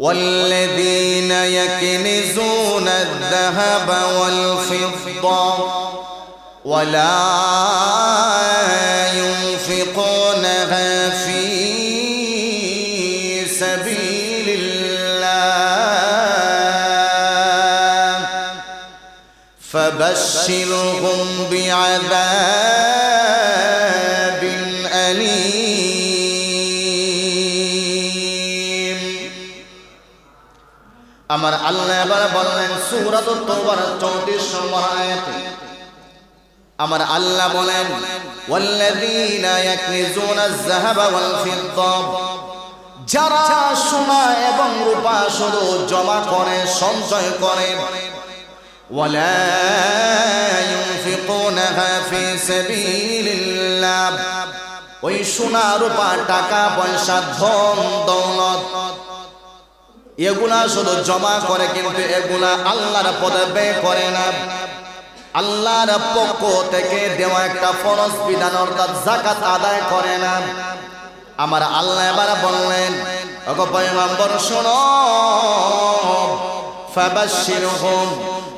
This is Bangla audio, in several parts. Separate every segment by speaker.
Speaker 1: والذين يكنزون الذهب والفضة ولا ينفقونها في سبيل الله. فبشرهم بعذاب আমার আল্লাহ এবার বললেন সুরাত তোবার চৌত্রিশ নম্বর আয়াতে আমার আল্লাহ বলেন والذين يكنزون الذهب والفضة যারা সোনা এবং রূপা শুধু জমা করে সঞ্চয় করে ولا ينفقونها في سبيل الله ওই সোনা রূপা টাকা পয়সা ধন দৌলত এগুলা শুধু জমা করে, কিন্তু এগুলা আল্লাহর পদে ব্যয় করে না। আল্লাহর পক্ষ থেকে দেওয়া একটা ফরজ বিধান, অর্থাৎ জাকাত আদায় করে না। আমার আল্লাহ এবার বললেন, ওগো পয়গম্বর, শোনো। ফাবাশশিরহুম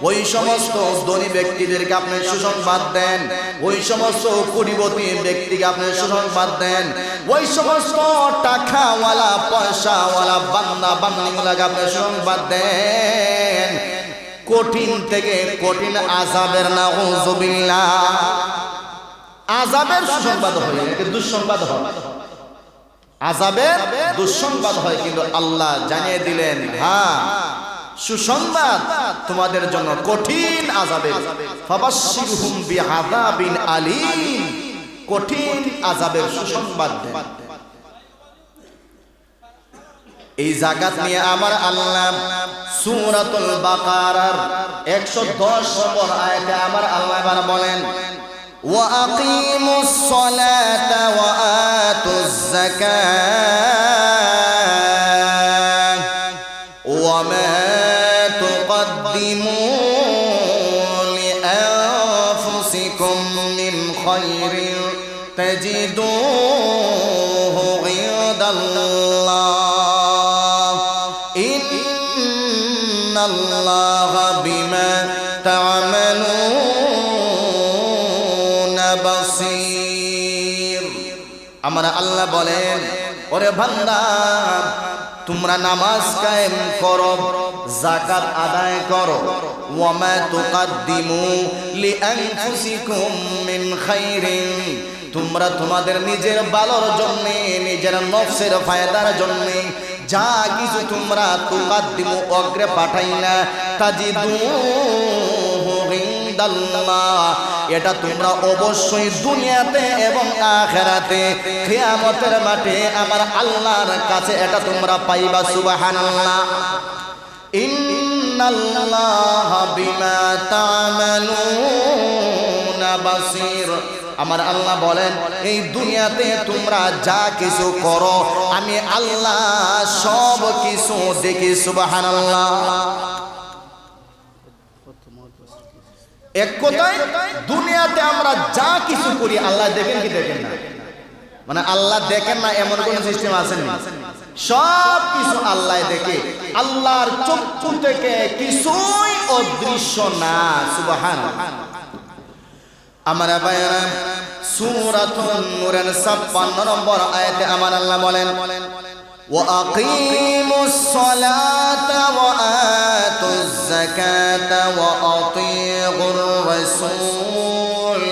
Speaker 1: ওই সমস্ত ধনী ব্যক্তিদেরকে আপনি সুসংবাদ দেন। ওই সমস্ত কুড়িবতী ব্যক্তিকে আপনি সুসংবাদ দেন। ওই সমস্ত টাকাওয়ালা, পয়সাওয়ালা, বান্দা, বান্দিগুলাকে আপনি সুসংবাদ দেন। কঠিন থেকে কঠিন আজাবের না হুজুবিল্লাহ আজাবের সুসংবাদ হয় একে দুঃসংবাদ হয়। আজাবের দুঃসংবাদ হয়, কিন্তু আল্লাহ জানিয়ে দিলেন হ্যাঁ সুসংবাদ তোমাদের জন্য কঠিন আজাবে কঠিন আজাবের সুসংবাদ এই জাকাত নিয়ে আমার আল্লাহ সুরাতুল বাকারার 110 নম্বর আয়াতে আমার আল্লাহ এবার বলেন, ওয়া আকিমুস সালাতা ওয়া আতুজ যাকাত। বাসীর। আমরা আল্লাহ বলেন, ওরে ভান্দা তোমরা নামাজ কায়েম করো জাকাত আদায় করো। ওয়ামা তুকাদ্দিমু লিআনফুসিকুম মিন খাইরিন। তোমরা তোমাদের নিজের ভালোর জন্য, নিজের নফসের ফায়দার জন্য যা কিছু তোমরা তুকাদ্দিমু অগ্রে পাঠাই না তাজিদু ইনদাল্লাহ এটা তোমরা অবশ্যই দুনিয়াতে এবং আখেরাতে, কিয়ামতের মাঠে আমার আল্লাহর কাছে এটা তোমরা পাইবা, সুবহানাল্লাহ। ইন্নাল্লাহ বিমা তা'মালুনা বাসীর। আমার আল্লাহ বলেন, এই দুনিয়াতে তোমরা যা কিছু করো, আমি আল্লাহ সব কিছু দেখি, সুবহানাল্লাহ। এক কথায় দুনিয়াতে আমরা যা কিছু করি আল্লাহ দেখেন কি দেখেন না মানে আল্লাহ দেখেন না এমন কোন সিস্টেম আছে না সব কিছু আল্লাহ দেখে আল্লাহর চক্ষু থেকে কিছুই অদৃশ্য না সুবহান আমার ভাইরা সূরাতুন নূরের 56 নম্বর আয়াতে আমার আল্লাহ বলেন وأقيموا الصلاة وآتوا الزكاة وأطيعوا واتقوا الرسول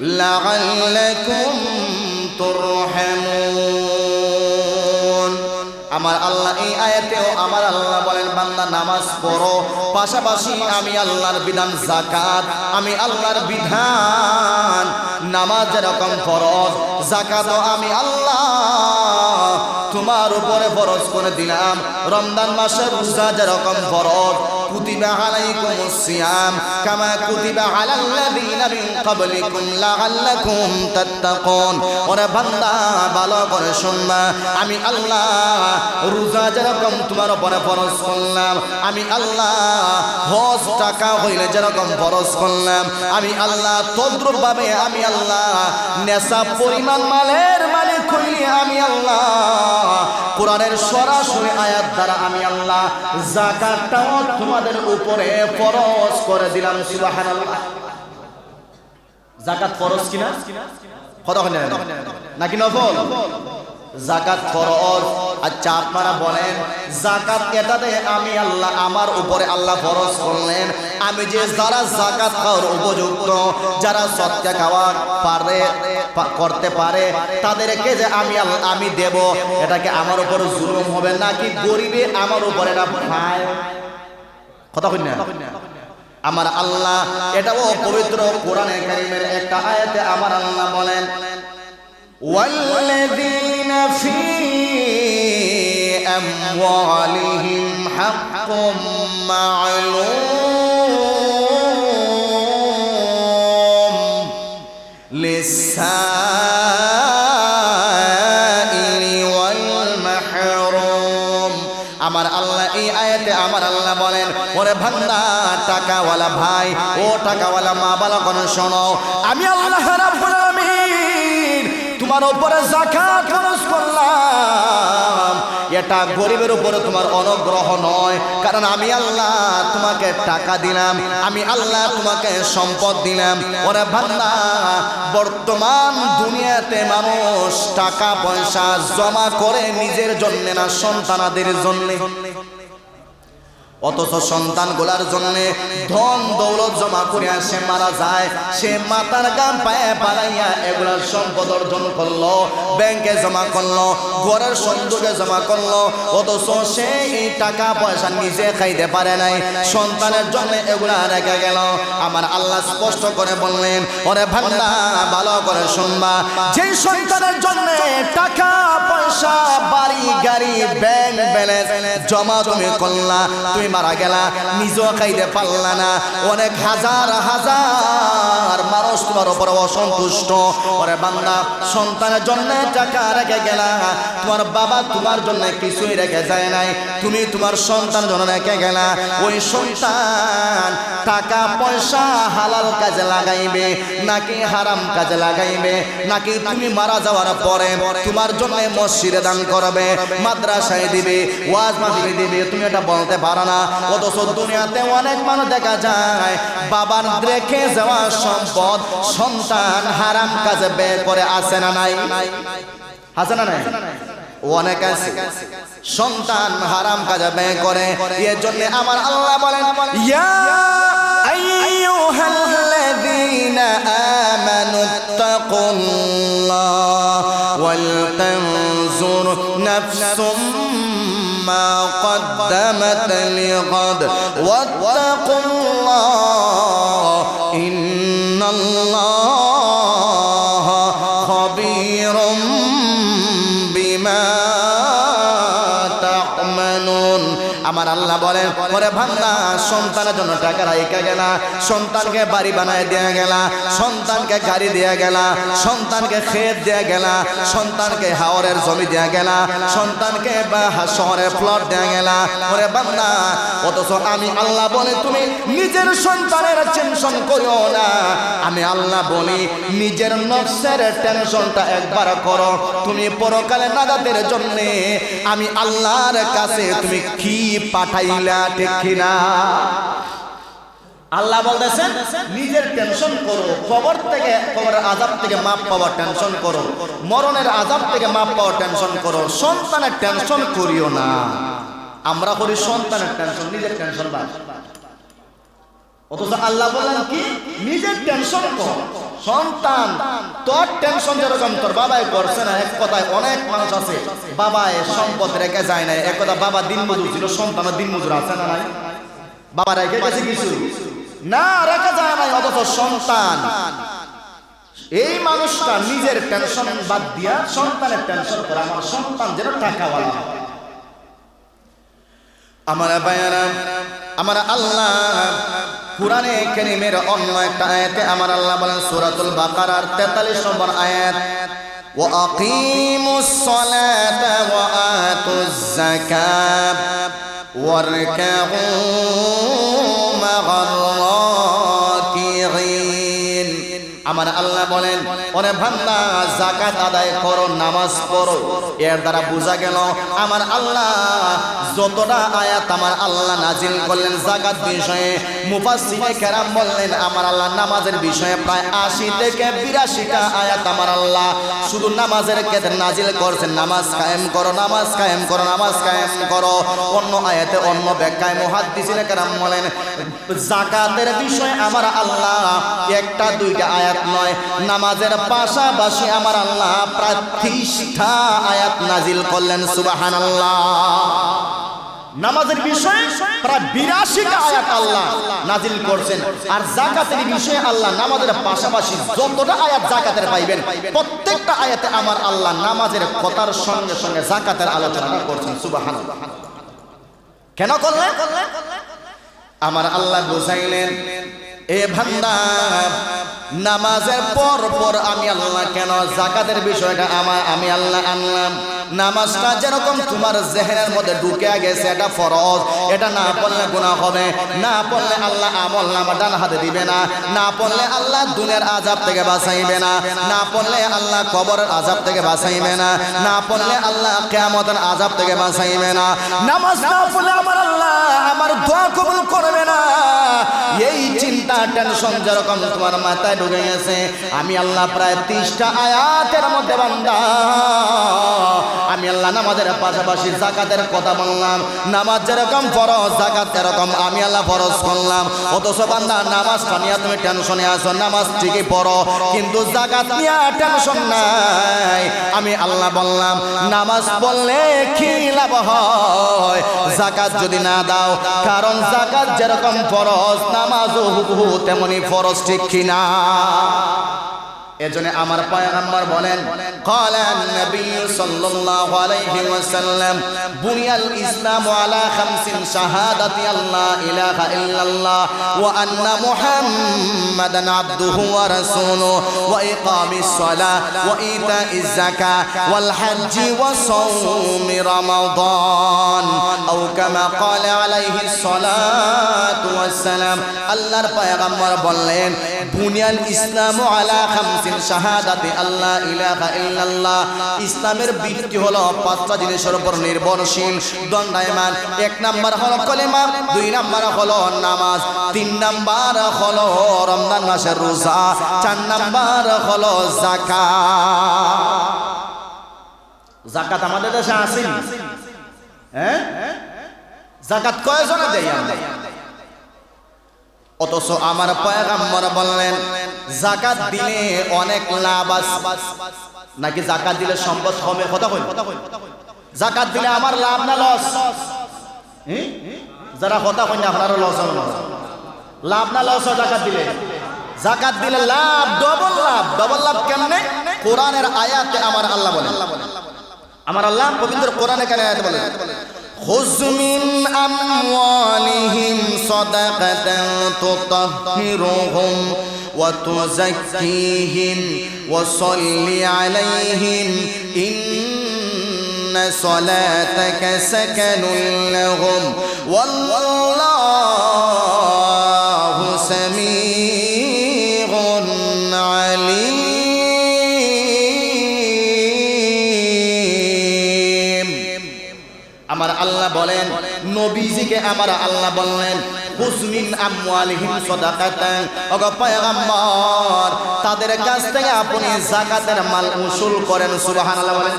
Speaker 1: لعلكم ترحمون. أما আল্লাহ, এই আয়াতেও আমার আল্লাহ বলেন, বান্দা, নামাজ পড়ো। পাশাপাশি আমি আল্লাহর বিধান জাকাত, আমি আল্লাহর বিধান নামাজ যেরকম ফরজ, জাকাতও আমি আল্লাহ তোমার উপরে ফরজ করে দিলাম। রমজান মাসের রোজা যেরকম ফরজ, কুতিবা আলাইকুমুস সিয়াম, কামা মিন লাআল্লাকুম তাত্তাকুন। ওরে বান্দা, ভালো করে শুনবা আমি আল্লাহ রোজা যেরকম তোমার উপরে ফরজ করলাম। আমি আল্লাহ হজ টাকা হইলে যেরকম ফরজ করলাম। আমি আল্লাহ তদ্রুপ ভাবে আমি আল্লাহ নেশা পরিমাণ মালের মালিক হইলে আমি আল্লাহ কোরআনের সরাসরি আয়াত দ্বারা আমি আল্লাহ জাকাতটাও তোমাদের উপরে ফরজ করে দিলাম, সুবহানাল্লাহ। জাকাত ফরজ কিনা? কথা নাকি নফল? জাকাত ফরজ। আচ্ছা আপনারা বলেন জাকাত এটাতে আমি আল্লাহ আমার উপরে আল্লাহ ফরজ করলেন আমি যে যারা জাকাত খাওয়ার উপযুক্ত যারা সৎকা খাওয়া পারে পা- করতে পারে তাদেরকে যে আমি আল্লাহ- আমি দেব এটাকে আমার উপর জুলুম হবে নাকি গরিবে আমার উপর এটা পায় কথা কই না আমার আল্লাহ এটাও পবিত্র কোরআনে কারিমের একটা আয়াতে আমার আল্লাহ বলেন والذين في أموالهم حق معلوم للسائل والمحروم আমার আল্লাহ এই আয়াতে আমার আল্লাহ বলেন ওরে ভান্ডা টাকাওয়ালা ভাই ও টাকাওয়ালা মা বালা কোন শোনো আমি আল্লাহ রাব্বুল আলামিন তোমার উপরে যাকাত খরচ করলাম। এটা গরিবের উপরে তোমার অনুগ্রহ নয়, কারণ আমি আল্লাহ তোমাকে টাকা দিলাম, আমি আল্লাহ তোমাকে সম্পদ দিলাম। ওরে ভান্ডা বর্তমান দুনিয়াতে মানুষ টাকা পয়সা জমা করে নিজের জন্য না, সন্তানাদের জন্য। অথচ সন্তান গোলার জন্য ধন দৌলত জমা করিয়া সে মারা যায়, সে মাতার গাম পায়ে পালাইয়া এগুলার সম্পদ অর্জন করল, ব্যাংকে জমা করল, ঘরের সন্দুকে জমা করল, অথচ সে এই টাকা পয়সা নিজে খাইতে পারে নাই, সন্তানের জন্য এগুলা রেখে গেল। আমার আল্লাহ স্পষ্ট করে বললেন, ওরে ভান্ডা ভালো করে শুনবা, যে সন্তানের জন্য টাকা, পয়সা, বাড়ি, গাড়ি, ব্যাংক ব্যালেন্স জমা তুমি করলা, তুমি মারা গেলা, নিজেও খাইতে পারলা না। অনেক হাজার হাজার মানুষ তোমার উপরে অসন্তুষ্ট। ওরে বান্দা, সন্তানের জন্য টাকা রেখে গেলা। তোমার বাবা তোমার জন্য কিছুই রেখে যায় নাই। তুমি তোমার সন্তান জন্য রেখে গেলা। ওই সন্তান টাকা, পয়সা হালাল কাজে লাগাইবে, নাকি হারাম কাজে লাগাইবে, নাকি তুমি মারা যাওয়ার পরে তোমার জন্য মসজিদে দান করবে, মাদ্রাসায় দিবে, ওয়াজ মাহফিলে দিবে, তুমি এটা বলতে পারো না। অথচ দুনিয়াতে অনেক মানুষ দেখা যায়, বাবার রেখে যাওয়া সম্পদ, সন্তান হারাম কাজে বের করে আসে না নাই? আছে না নাই? অনেক আছে। সন্তান হারাম কাজে ব্যয় করে এর জন্য আমার আল্লাহ বলেন, ইয়া আইয়ুহাল্লাযীনা আমানু তাকুল্লাহ ওয়াল তানজুর নাফসুম মা قدمت لغد. واتقوا الله إن الله আল্লাহ বলেন পরে ভাঙ্গা সন্তানের জন্য টাকা রাইকা গেলা, সন্তানকে বাড়ি বানায় দেয়া গেলা, সন্তানকে গাড়ি দেয়া গেলা, সন্তানকে খেত দেয়া গেলা, সন্তানকে হাওরের জমি দেয়া গেলা, সন্তানকে বা শহরের প্লট দেয়া গেলা। ওরে বান্দা, অথচ আমি আল্লাহ বলে তুমি নিজের সন্তানের টেনশন করিও না। আমি আল্লাহ বলি, নিজের নফসের টেনশনটা একবার করো। তুমি পরকালে নাজাতের জন্য আমি আল্লাহর কাছে তুমি কি পাঠাইলা ঠিক কিনা? আল্লাহ বলতেছেন নিজের টেনশন করো। কবর থেকে কবরের আজাব থেকে মাপ পাওয়ার টেনশন করো। মরণের আজাব থেকে মাপ পাওয়ার টেনশন করো। সন্তানের টেনশন করিও না। আমরা করি সন্তানের টেনশন নিজের টেনশন বাদ। অথচ আল্লাহ বললেন কি? নিজের টেনশন কর। সন্তান, তোর টেনশন যেরকম তোর বাবাই করছে না, এক কথায় অনেক মানুষ আছে, বাবায় সম্পদ রেখে যায় না। এক কথা, বাবা দিন মজুর ছিল সন্তানের দিন মজুর আছে না নাই? বাবা রেখে গেছে কিছু? না, রেখে যায় নাই, অথচ সন্তান। এই মানুষটা নিজের টেনশন বাদ দিয়া সন্তানের টেনশন করে, আমার সন্তান যেন টাকাওয়ালা। আমার বায়ারা আমার আল্লাহ কোরআনে কারীমের অন্য একটা আয়াতে আমার আল্লাহ বলেন সূরাতুল বাকারার 43 নম্বর আয়াত وأقيموا الصلاة وآتوا الزكاة واركعوا مع الراكعين আমার আল্লাহ বলেন, ওরে ভান্না জাকাত আদায় করো, নামাজ পড়ো। এর দ্বারা বোঝা গেল, আমার আল্লাহ যতটা আয়াত আমার আল্লাহ নাজিল করলেন জাকাত বিষয়ে, মুফাসসিরে কেরাম বললেন, আমার আল্লাহ নামাজের বিষয়ে প্রায় আশি থেকে বিরাশিটা আয়াত আমার আল্লাহ। শুধু নামাজের ক্ষেত্রে নাজিল করছেন, নামাজ কায়েম করো, নামাজ কায়েম করো, নামাজ কায়েম করো। অন্য আয়াতে অন্য ব্যাখ্যায় মুহাদ্দিসিনে কেরাম বলেন জাকাতের বিষয়ে আমার আল্লাহ একটা দুইটা আয়াত নয়। নামাজের পাশাপাশি আমার আল্লাহ ত্রিশটা আয়াত নাজিল করলেন, সুবহানাল্লাহ। নামাজের বিষয়ে প্রায় বিরাশিটা আয়াত আল্লাহ নাজিল করছেন। আর জাকাতের বিষয়ে আল্লাহ নামাজের পাশাপাশি যতটা আয়াত জাকাতের পাইবেন, প্রত্যেকটা আয়াতে আমার আল্লাহ নামাজের কথার সঙ্গে সঙ্গে জাকাতের আলোচনা করছেন, সুবহানাল্লাহ। কেন করলেন? আমার আল্লাহ বুঝাইলেন এ ভান্ডা নামাজের পর পর আমি আল্লাহ কেন জাকাতের বিষয়টা আমার আমি আল্লাহ আনলাম? নামাজটা যেরকম তোমার জেহেনের মধ্যে ঢুকে গেছে, এটা ফরজ। এটা না পড়লে গুনাহ হবে, না পড়লে আল্লাহ আমল নামা ডান হাতে দিবে না না পড়লে আল্লাহ দুনের আজাব থেকে বাঁচাইবে না না পড়লে আল্লাহ কবরের আজাব থেকে বাঁচাইবে না না পড়লে আল্লাহ কেয়ামতের আজাব থেকে বাঁচাইবে না। নামাজ না পড়লে আমার আল্লাহ আমার দোয়া কবুল করবে না। এই চিন্তা, টেনশন যেরকম তোমার মাথায় ঢুকে গেছে, আমি আল্লাহ প্রায় ত্রিশটা আয়াতের মধ্যে বান্দা। আমি আল্লাহ নামাজের পাশাপাশি জাকাতের কথা বললাম। নামাজ যেরকম ফরজ, জাকাত যেরকম আমি আল্লাহ ফরজ করলাম। অথচ বান্দা নামাজ নিয়ে তুমি টেনশনে আছো, নামাজ ঠিকই পড়ো, কিন্তু জাকাত নিয়ে টেনশন নাই। আমি আল্লাহ বললাম, নামাজ বললে কি লাভ হয়? জাকাত যদি না দাও, কারণ জাকাত যেরকম ফরজ, নামাজও হুবহু তেমনি ফরজ, ঠিক কিনা? এজন্য আমার পয়গম্বর বলেন ক্বালা নবী সাল্লাল্লাহু আলাইহি ওয়াসাল্লাম, বুনিয়াল ইসলাম আলা খামসিন শাহাদাতি আল্লাহ ইলাহা ইল্লাল্লাহ, ওয়া আন্না মুহাম্মাদান আবদুহু ওয়া রাসূলুহু, ওয়া ইকামিস সালাহ ওয়া ইতাইজ যাকাহ ওয়াল হজ্জ ওয়া সাওম রমাদান, আও কামা ক্বালা আলাইহি সালাতু ওয়াসসালাম। আল্লাহর পয়গম্বর বললেন, বুনিয়াল ইসলাম আলা খামসিন শাহাদাতে আল্লাহ ইলাহা ইল্লাল্লাহ। ইসলামের ভিত্তি হলো পাঁচটা জিনিসের উপর নির্ভরশীল, দণ্ডায়মান। এক নাম্বার হলো কলেমা, দুই নাম্বার হলো নামাজ, তিন নাম্বার হলো রমজান মাসের রোজা, চার নাম্বার হলো যাকাত। যাকাত আমাদের দেশে আসেনি হ্যাঁ? জাকাত কয়জনে দেয় আমরা? অথচ আমার পয়গাম্বর বললেন, জাকাত দিলে অনেক লাভ নাকি জাকাত দিলে সম্পদ কমে? কথা কই জাকাত দিলে আমার লাভ না লস? যারা কথা কই না আপনারও লস না লাভ না লস জাকাত দিলে? জাকাত দিলে লাভ, ডবল লাভ। ডবল লাভ কেমনে? কোরআনের আয়াতে আমার আল্লাহ বলে আমার আল্লাহ পবিত্র কোরআনে কেন আয়াত বলে خذ من أموالهم صدقة تطهرهم وتزكيهم وصل عليهم إن صلاتك سكن لهم والله নবীজিকে আমার আল্লাহ বললেন তাদের কাছ থেকে আপনি যাকাতের মাল উসুল করেন, সুবহানাল্লাহ বলেন।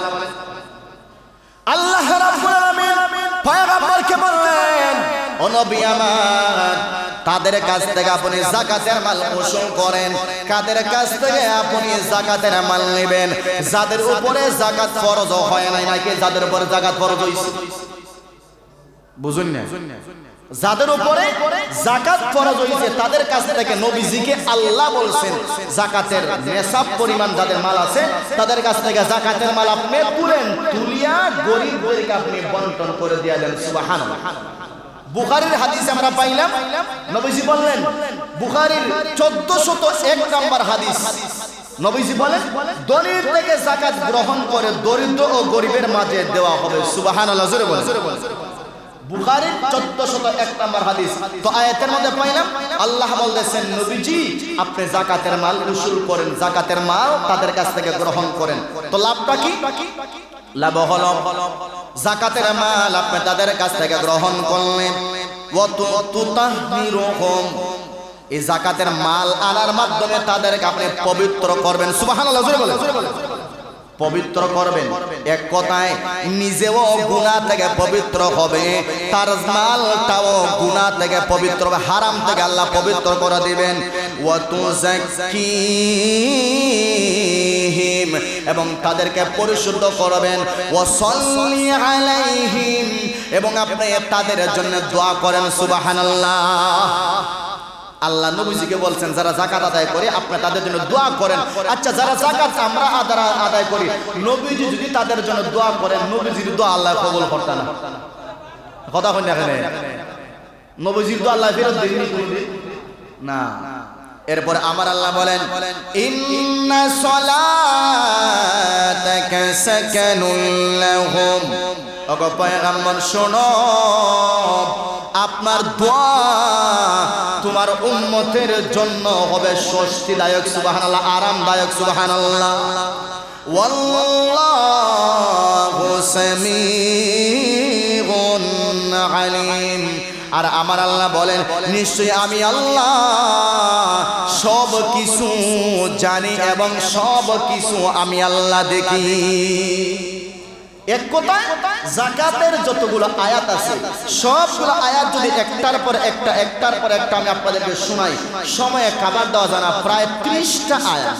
Speaker 1: আল্লাহ রাব্বুল বললেন তাদের কাছ থেকে আপনি জাকাতের মাল উসুল করেন? কাদের কাছ থেকে আপনি জাকাতের মাল নেবেন? যাদের উপরে জাকাত ফরজ হয় নাই, নাকি যাদের উপরে জাকাত ফরজ হইছে? বুঝুন না। যাদের উপরে জাকাত ফরজ হইছে তাদের কাছ থেকে নবীজিকে আল্লাহ বলছেন, জাকাতের নেশাব পরিমাণ যাদের মাল আছে, তাদের কাছ থেকে জাকাতের মাল আপনি তুলেন, তুলিয়া গরিবদেরকে আপনি বন্টন করে দিয়ে দেন, সুবহানাল্লাহ। বুখারীর হাদিস আমরা পাইলাম, নবীজি বললেন, বুখারীর 1401 নাম্বার হাদিস। নবীজি বলেন দরিদ্র থেকে জাকাত গ্রহণ করে দরিদ্র ও গরিবের মাঝে দেওয়া হবে, সুবহানাল্লাহ, জোরে বলেন। বুখারী 1401 নম্বর হাদিস। তো আয়াতের মধ্যে পাইলাম, আল্লাহ নবীজি, আপনি যাকাতের মাল উসুল করেন যাকাতের মাল তাদের কাছ থেকে গ্রহণ করেন। তো লাভটা কি? লাভ হলো যাকাতের মাল আপনি তাদের কাছ থেকে গ্রহণ করলেন। এই যাকাতের মাল আনার মাধ্যমে তাদেরকে আপনি পবিত্র করবেন। বলেন। পবিত্র করবেন। এক কথায়, নিজেও গুনাহ থেকে পবিত্র হবে। তার মালটাও গুনাহ থেকে পবিত্র হবে। হারাম থেকে আল্লাহ পবিত্র করে দিবেন। ওয়াতুজাক্কিহিম এবং তাদেরকে পরিশুদ্ধ করবেন। ওয়াসাল্লি আলাইহিম। এবং আপনি তাদের জন্য দোয়া করেন, সুবহানাল্লাহ। আল্লাহ নবীজিকে বলছেন, যারা জাকাত আদায় করে, আপনি তাদের জন্য দোয়া করেন। আচ্ছা যারা জাকাত আমরা আদায় আদায় করি, নবীজি যদি তাদের জন্য দোয়া করেন, নবীজির দোয়া আল্লাহ কবুল করতেন কথা কই না এখানে? নবীজির দোয়া আল্লাহ ফেরত দেননি না। এরপর আমার আল্লাহ বলেন, ইন্না সলাতাকা সাকানুল লাহুম। ওগো পয়গম্বর, শোনো, আপনার দোয়া তোমার উম্মতের জন্য হবে স্বস্তিদায়ক, সুবহানাল্লাহ, আরামদায়ক, সুবহানাল্লাহ। ওয়াল্লাহু সামিউন আলিম। আর আমার আল্লাহ বলেন, নিশ্চয়ই আমি আল্লাহ সব কিছু জানি এবং সব কিছু আমি আল্লাহ দেখি। এক কথায়, জাকাতের যতগুলো আয়াত আছে, সবগুলো আয়াত যদি একটার পর একটা, একটার পর একটা আমি আপনাদেরকে শোনাই, সময়ে খাবার দেওয়া জানা প্রায় ত্রিশটা আয়াত।